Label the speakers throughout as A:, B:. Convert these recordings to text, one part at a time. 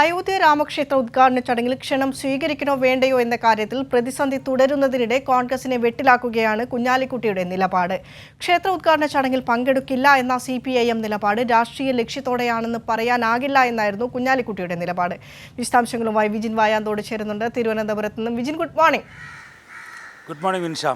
A: അയോധ്യ രാമക്ഷേത്ര ഉദ്ഘാടന ചടങ്ങിൽ ക്ഷണം സ്വീകരിക്കണോ വേണ്ടയോ എന്ന കാര്യത്തിൽ പ്രതിസന്ധി തുടരുന്നതിനിടെ കോൺഗ്രസിനെ വെട്ടിലാക്കുകയാണ് കുഞ്ഞാലിക്കുട്ടിയുടെ നിലപാട്. ക്ഷേത്ര ഉദ്ഘാടന ചടങ്ങിൽ പങ്കെടുക്കില്ല എന്ന സി നിലപാട് രാഷ്ട്രീയ ലക്ഷ്യത്തോടെയാണെന്ന് പറയാനാകില്ല എന്നായിരുന്നു കുഞ്ഞാലിക്കുട്ടിയുടെ നിലപാട്. വിശദാംശങ്ങളുമായി വിജിൻ വായാന്തോട് ചേരുന്നുണ്ട്. തിരുവനന്തപുരത്ത് നിന്നും Vijin good morning
B: good morning Vinsha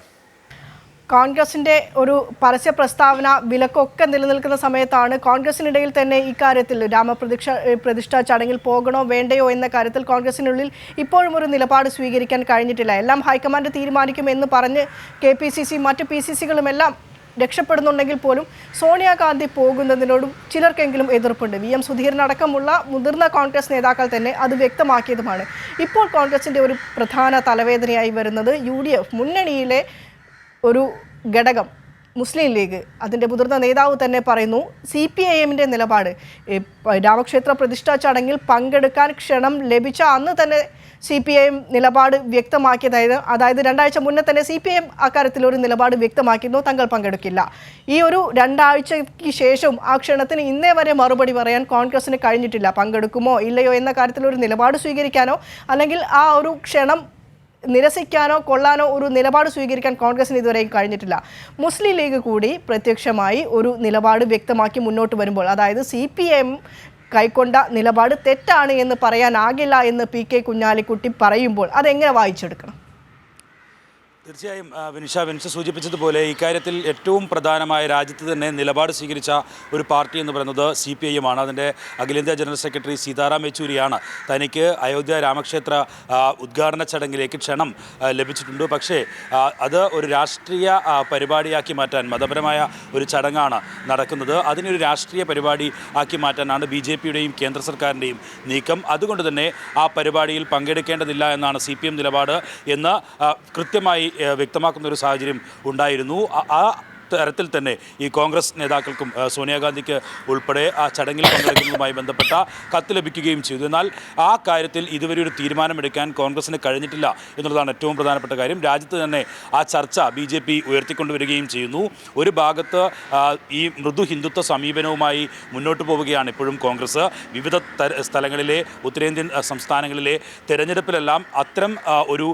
A: കോൺഗ്രസിന്റെ ഒരു പരസ്യ പ്രസ്താവന വിലക്കൊക്കെ നിലനിൽക്കുന്ന സമയത്താണ് കോൺഗ്രസിനിടയിൽ തന്നെ ഇക്കാര്യത്തിൽ രാമപ്രതിഷ്ഠ പ്രതിഷ്ഠ ചടങ്ങിൽ പോകണോ വേണ്ടയോ എന്ന കാര്യത്തിൽ കോൺഗ്രസിനുള്ളിൽ ഇപ്പോഴും ഒരു നിലപാട് സ്വീകരിക്കാൻ കഴിഞ്ഞിട്ടില്ല. എല്ലാം ഹൈക്കമാൻഡ് തീരുമാനിക്കുമെന്ന് പറഞ്ഞ് കെ പി സി സി മറ്റ് പി സി സികളുമെല്ലാം രക്ഷപ്പെടുന്നുണ്ടെങ്കിൽ പോലും സോണിയാഗാന്ധി പോകുന്നതിനോടും ചിലർക്കെങ്കിലും എതിർപ്പുണ്ട്. വി എം സുധീരനടക്കമുള്ള മുതിർന്ന കോൺഗ്രസ് നേതാക്കൾ തന്നെ അത് വ്യക്തമാക്കിയതുമാണ്. ഇപ്പോൾ കോൺഗ്രസിന്റെ ഒരു പ്രധാന തലവേദനയായി വരുന്നത് യു മുന്നണിയിലെ ഒരു ഘടകം മുസ്ലിം ലീഗ്. അതിന്റെ മുതിർന്ന നേതാവ് തന്നെ പറയുന്നു സി പി ഐ എമ്മിന്റെ നിലപാട്. രാമക്ഷേത്ര പ്രതിഷ്ഠാ ചടങ്ങിൽ പങ്കെടുക്കാൻ ക്ഷണം ലഭിച്ച അന്ന് തന്നെ സി പി ഐ എം നിലപാട് വ്യക്തമാക്കിയതായത് അതായത് രണ്ടാഴ്ച മുന്നേ തന്നെ സി പി ഐ എം അക്കാര്യത്തിൽ ഒരു നിലപാട് വ്യക്തമാക്കിയിരുന്നു. തങ്ങൾ പങ്കെടുക്കില്ല. ഈ ഒരു രണ്ടാഴ്ചയ്ക്ക് ശേഷം ആ ക്ഷണത്തിന് ഇന്നേ വരെ മറുപടി പറയാൻ കോൺഗ്രസിന് കഴിഞ്ഞിട്ടില്ല. പങ്കെടുക്കുമോ ഇല്ലയോ എന്ന കാര്യത്തിൽ ഒരു നിലപാട് സ്വീകരിക്കാനോ അല്ലെങ്കിൽ ആ ഒരു ക്ഷണം നിരസിക്കാനോ കൊള്ളാനോ ഒരു നിലപാട് സ്വീകരിക്കാൻ കോൺഗ്രസിന് ഇതുവരെയും കഴിഞ്ഞിട്ടില്ല. മുസ്ലിം ലീഗ് കൂടി പ്രത്യക്ഷമായി ഒരു നിലപാട് വ്യക്തമാക്കി മുന്നോട്ട് വരുമ്പോൾ അതായത് സി പി എം കൈക്കൊണ്ട നിലപാട് തെറ്റാണ് എന്ന് പറയാനാകില്ല എന്ന് പി കെ കുഞ്ഞാലിക്കുട്ടി പറയുമ്പോൾ അതെങ്ങനെ വായിച്ചെടുക്കണം?
B: തീർച്ചയായും വിനിഷ വിനിഷ സൂചിപ്പിച്ചതുപോലെ ഇക്കാര്യത്തിൽ ഏറ്റവും പ്രധാനമായ രാജ്യത്ത് തന്നെ നിലപാട് സ്വീകരിച്ച ഒരു പാർട്ടി എന്ന് പറയുന്നത് സി പി ഐ എം ആണ് അതിന്റെ അഖിലേന്ത്യാ ജനറൽ സെക്രട്ടറി സീതാറാം യെച്ചൂരിയാണ്. തനിക്ക് അയോധ്യ രാമക്ഷേത്ര ഉദ്ഘാടന ചടങ്ങിലേക്ക് ക്ഷണം ലഭിച്ചിട്ടുണ്ട്. പക്ഷേ അത് ഒരു രാഷ്ട്രീയ പരിപാടിയാക്കി മാറ്റാൻ മതപരമായ ഒരു ചടങ്ങാണ് നടക്കുന്നത്. അതിനൊരു രാഷ്ട്രീയ പരിപാടി ആക്കി മാറ്റാനാണ് ബി ജെ പിയുടെയും കേന്ദ്ര സർക്കാരിന്റെയും നീക്കം. അതുകൊണ്ട് തന്നെ ആ പരിപാടിയിൽ പങ്കെടുക്കേണ്ടതില്ല എന്നാണ് സി പി എം നിലപാട് എന്ന് കൃത്യമായി വ്യക്തമാക്കുന്ന ഒരു സാഹചര്യം ഉണ്ടായിരുന്നു. ആ- തരത്തിൽ തന്നെ ഈ കോൺഗ്രസ് നേതാക്കൾക്കും സോണിയാഗാന്ധിക്ക് ഉൾപ്പെടെ ആ ചടങ്ങിൽ പങ്കെടുക്കുന്നതുമായി ബന്ധപ്പെട്ട കത്ത് ലഭിക്കുകയും ചെയ്തു. എന്നാൽ ആ കാര്യത്തിൽ ഇതുവരെ ഒരു തീരുമാനമെടുക്കാൻ കോൺഗ്രസിന് കഴിഞ്ഞിട്ടില്ല എന്നുള്ളതാണ് ഏറ്റവും പ്രധാനപ്പെട്ട കാര്യം. രാജ്യത്ത് തന്നെ ആ ചർച്ച ബി ജെ പി ഉയർത്തിക്കൊണ്ടുവരികയും ചെയ്യുന്നു. ഒരു ഭാഗത്ത് ഈ മൃദു ഹിന്ദുത്വ സമീപനവുമായി മുന്നോട്ട് പോവുകയാണ് ഇപ്പോഴും കോൺഗ്രസ്. വിവിധ സ്ഥലങ്ങളിലെ ഉത്തരേന്ത്യൻ സംസ്ഥാനങ്ങളിലെ തെരഞ്ഞെടുപ്പിലെല്ലാം അത്തരം ഒരു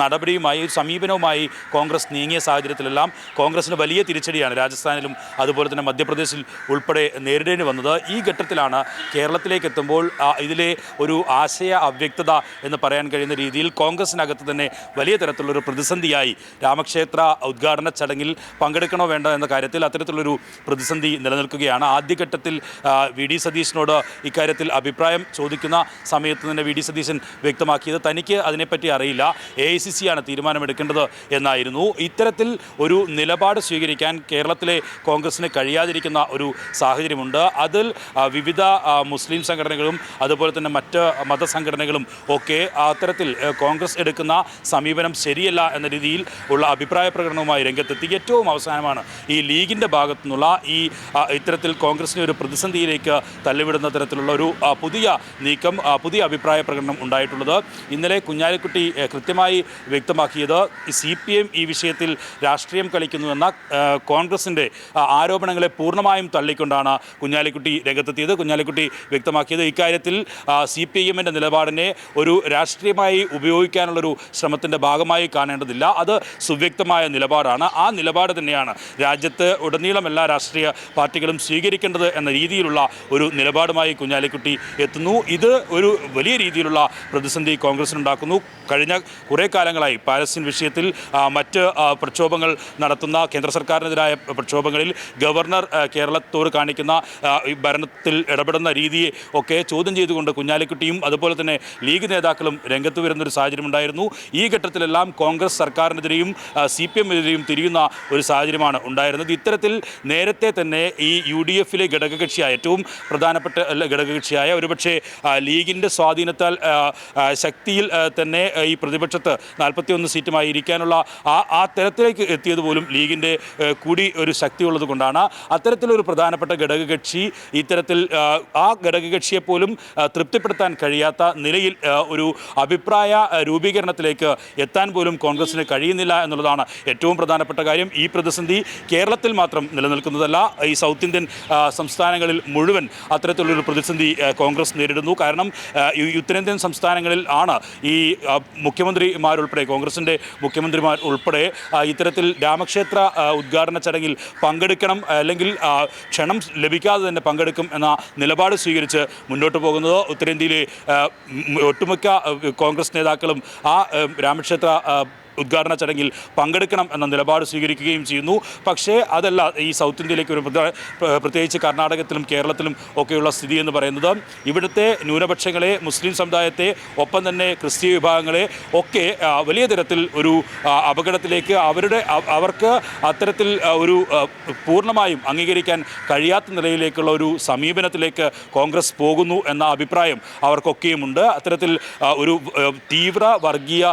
B: നടപടിയുമായി ഒരു സമീപനവുമായി കോൺഗ്രസ് നീങ്ങിയ സാഹചര്യത്തിലെല്ലാം കോൺഗ്രസിന് വലിയ തിരിച്ചടിയാണ് രാജസ്ഥാനിലും അതുപോലെ തന്നെ മധ്യപ്രദേശിൽ ഉൾപ്പെടെ നേരിടേണ്ടി വന്നത്. ഈ ഘട്ടത്തിലാണ് കേരളത്തിലേക്ക് എത്തുമ്പോൾ ഇതിലെ ഒരു ആശയ അവ്യക്തത എന്ന് പറയാൻ കഴിയുന്ന രീതിയിൽ കോൺഗ്രസിനകത്ത് തന്നെ വലിയ തരത്തിലുള്ളൊരു പ്രതിസന്ധിയായി രാമക്ഷേത്ര ഉദ്ഘാടന ചടങ്ങിൽ പങ്കെടുക്കണോ വേണ്ട എന്ന കാര്യത്തിൽ അത്തരത്തിലുള്ളൊരു പ്രതിസന്ധി നിലനിൽക്കുകയാണ്. ആദ്യഘട്ടത്തിൽ വി. ഡി. സതീശനോട് ഇക്കാര്യത്തിൽ അഭിപ്രായം ചോദിക്കുന്ന സമയത്ത് തന്നെ വി. ഡി. സതീശൻ വ്യക്തമാക്കിയത് തനിക്ക് അതിനെപ്പറ്റി അറിയില്ല. എ ഐ സി സി ആണ് തീരുമാനമെടുക്കേണ്ടത് എന്നായിരുന്നു. ഇത്തരത്തിൽ ഒരു നിലപാട് സ്വീകരിക്കാൻ കേരളത്തിലെ കോൺഗ്രസിന് കഴിയാതിരിക്കുന്ന ഒരു സാഹചര്യമുണ്ട്. അതിൽ വിവിധ മുസ്ലിം സംഘടനകളും അതുപോലെ തന്നെ മറ്റ് മതസംഘടനകളും ഒക്കെ അത്തരത്തിൽ കോൺഗ്രസ് എടുക്കുന്ന സമീപനം ശരിയല്ല എന്ന രീതിയിൽ ഉള്ള അഭിപ്രായ പ്രകടനവുമായി രംഗത്തെത്തി. ഏറ്റവും അവസാനമാണ് ഈ ലീഗിന്റെ ഭാഗത്തു നിന്നുള്ള ഈ ഇത്തരത്തിൽ കോൺഗ്രസിനെ ഒരു പ്രതിസന്ധിയിലേക്ക് തള്ളിവിടുന്ന തരത്തിലുള്ള ഒരു പുതിയ നീക്കം പുതിയ അഭിപ്രായ പ്രകടനം ഉണ്ടായിട്ടുള്ളത്. ഇന്നലെ കുഞ്ഞാലിക്കുട്ടി കൃത്യമായി വ്യക്തമാക്കിയത് സി പി എം ഈ വിഷയത്തിൽ രാഷ്ട്രീയം കളിക്കുന്നുവെന്ന കോൺഗ്രസിന്റെ ആരോപണങ്ങളെ പൂർണമായും തള്ളിക്കൊണ്ടാണ് കുഞ്ഞാലിക്കുട്ടി രംഗത്തെത്തിയത്. കുഞ്ഞാലിക്കുട്ടി വ്യക്തമാക്കിയത് ഇക്കാര്യത്തിൽ സി പി ഐ എമ്മിന്റെ നിലപാടിനെ ഒരു രാഷ്ട്രീയമായി ഉപയോഗിക്കാനുള്ളൊരു ശ്രമത്തിന്റെ ഭാഗമായി കാണേണ്ടതില്ല. അത് സുവ്യക്തമായ നിലപാടാണ്. ആ നിലപാട് തന്നെയാണ് രാജ്യത്ത് ഉടനീളം എല്ലാ രാഷ്ട്രീയ പാർട്ടികളും സ്വീകരിക്കേണ്ടത് എന്ന രീതിയിലുള്ള ഒരു നിലപാടുമായി കുഞ്ഞാലിക്കുട്ടി എത്തുന്നു. ഇത് ഒരു വലിയ രീതിയിലുള്ള പ്രതിസന്ധി കോൺഗ്രസിനുണ്ടാക്കുന്നു. കഴിഞ്ഞ കുറേ കാലങ്ങളായി പാലസ്തീൻ വിഷയത്തിൽ മറ്റ് പ്രക്ഷോഭങ്ങൾ നടത്തുന്ന കേന്ദ്ര സർക്കാരിനെതിരായ പ്രക്ഷോഭങ്ങളിൽ ഗവർണർ കേരളത്തോട് കാണിക്കുന്ന ഭരണത്തിൽ ഇടപെടുന്ന രീതിയെ ഒക്കെ ചോദ്യം ചെയ്തുകൊണ്ട് കുഞ്ഞാലിക്കുട്ടിയും അതുപോലെ തന്നെ ലീഗ് നേതാക്കളും രംഗത്ത് വരുന്നൊരു സാഹചര്യം ഉണ്ടായിരുന്നു ഈ ഘട്ടത്തിലെല്ലാം കോൺഗ്രസ് സർക്കാരിനെതിരെയും സി പി എമ്മിനെതിരെയും തിരിയുന്ന ഒരു സാഹചര്യമാണ് ഉണ്ടായിരുന്നത്. ഇത്തരത്തിൽ നേരത്തെ തന്നെ ഈ യു ഡി എഫിലെ ഘടകകക്ഷിയായ ഏറ്റവും പ്രധാനപ്പെട്ട ഘടകകക്ഷിയായ ഒരുപക്ഷെ ലീഗിന്റെ സ്വാധീനത്താൽ ശക്തിയിൽ തന്നെ ഈ പ്രതിപക്ഷത്ത് നാൽപ്പത്തിയൊന്ന് സീറ്റുമായി ഇരിക്കാനുള്ള ആ ആ തരത്തിലേക്ക് എത്തിയത് പോലും ലീഗിന്റെ കൂടി ഒരു ശക്തിയുള്ളത് കൊണ്ടാണ് അത്തരത്തിലൊരു പ്രധാനപ്പെട്ട ഘടകകക്ഷി ഇത്തരത്തിൽ ആ, ഘടകകക്ഷിയെ പോലും തൃപ്തിപ്പെടുത്താൻ കഴിയാത്ത നിലയിൽ ഒരു അഭിപ്രായ രൂപീകരണത്തിലേക്ക് എത്താൻ പോലും കോൺഗ്രസിന് കഴിയുന്നില്ല എന്നുള്ളതാണ് ഏറ്റവും പ്രധാനപ്പെട്ട കാര്യം. ഈ പ്രതിസന്ധി കേരളത്തിൽ മാത്രം നിലനിൽക്കുന്നതല്ല. ഈ സൗത്ത് ഇന്ത്യൻ സംസ്ഥാനങ്ങളിൽ മുഴുവൻ അത്തരത്തിലുള്ളൊരു പ്രതിസന്ധി കോൺഗ്രസ് നേരിടുന്നു. കാരണം ഉത്തരേന്ത്യൻ സംസ്ഥാനങ്ങളിൽ ആണ് ഈ മുഖ്യമന്ത്രിമാരുൾപ്പെടെ കോൺഗ്രസിന്റെ മുഖ്യമന്ത്രിമാർ ഉൾപ്പെടെ ഇത്തരത്തിൽ രാമക്ഷേത്ര ആ, ഉദ്ഘാടന ചടങ്ങിൽ പങ്കെടുക്കണം അല്ലെങ്കിൽ ക്ഷണം ലഭിക്കാതെ തന്നെ പങ്കെടുക്കും എന്ന നിലപാട് സ്വീകരിച്ച് മുന്നോട്ട് പോകുന്നത് ഉത്തരേന്ത്യയിലെ ഒട്ടുമിക്ക കോൺഗ്രസ് നേതാക്കളും ആ രാമക്ഷേത്ര ഉദ്ഘാടന ചടങ്ങിൽ പങ്കെടുക്കണം എന്ന നിലപാട് സ്വീകരിക്കുകയും ചെയ്യുന്നു. പക്ഷേ അതല്ല ഈ സൗത്ത് ഇന്ത്യയിലേക്ക് ഒരു പ്രത്യേകിച്ച് കർണാടകത്തിലും കേരളത്തിലും ഒക്കെയുള്ള സ്ഥിതി എന്ന് പറയുന്നത് ഇവിടുത്തെ ന്യൂനപക്ഷങ്ങളെ മുസ്ലിം സമുദായത്തെ ഒപ്പം തന്നെ ക്രിസ്തീയ വിഭാഗങ്ങളെ ഒക്കെ വലിയ തരത്തിൽ ഒരു അപകടത്തിലേക്ക് അവരുടെ അവർക്ക് അത്തരത്തിൽ ഒരു പൂർണമായും അംഗീകരിക്കാൻ കഴിയാത്ത നിലയിലേക്കുള്ള ഒരു സമീപനത്തിലേക്ക് കോൺഗ്രസ് പോകുന്നു എന്ന അഭിപ്രായം അവർക്കൊക്കെയുമുണ്ട്. അത്തരത്തിൽ ഒരു തീവ്ര വർഗീയ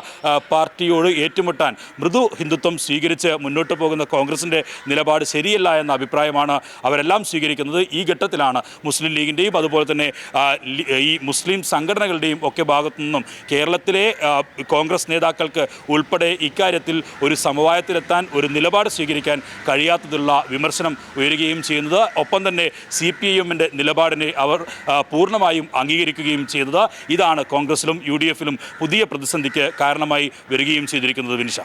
B: പാർട്ടിയോട് ഏറ്റുമുട്ടാൻ മൃദു ഹിന്ദുത്വം സ്വീകരിച്ച് മുന്നോട്ട് പോകുന്ന കോൺഗ്രസിന്റെ നിലപാട് ശരിയല്ല എന്ന അഭിപ്രായമാണ് അവരെല്ലാം സ്വീകരിക്കുന്നത് ഈ ഘട്ടത്തിലാണ് മുസ്ലിം ലീഗിന്റെയും അതുപോലെ തന്നെ ഈ മുസ്ലിം സംഘടനകളുടെയും ഒക്കെ ഭാഗത്തു നിന്നും കേരളത്തിലെ കോൺഗ്രസ് നേതാക്കൾക്ക് ഉൾപ്പെടെ ഇക്കാര്യത്തിൽ ഒരു സമവായത്തിലെത്താൻ ഒരു നിലപാട് സ്വീകരിക്കാൻ കഴിയാത്തതുള്ള വിമർശനം ഉയരുകയും ചെയ്യുന്നത്. ഒപ്പം തന്നെ സി പി എമ്മിന്റെ നിലപാടിനെ അവർ പൂർണമായും അംഗീകരിക്കുകയും ചെയ്തത് ഇതാണ് കോൺഗ്രസിലും യു ഡി എഫിലും പുതിയ പ്രതിസന്ധിക്ക് കാരണമായി വരികയും ചെയ്തിരിക്കുന്നത്. വിനിഷ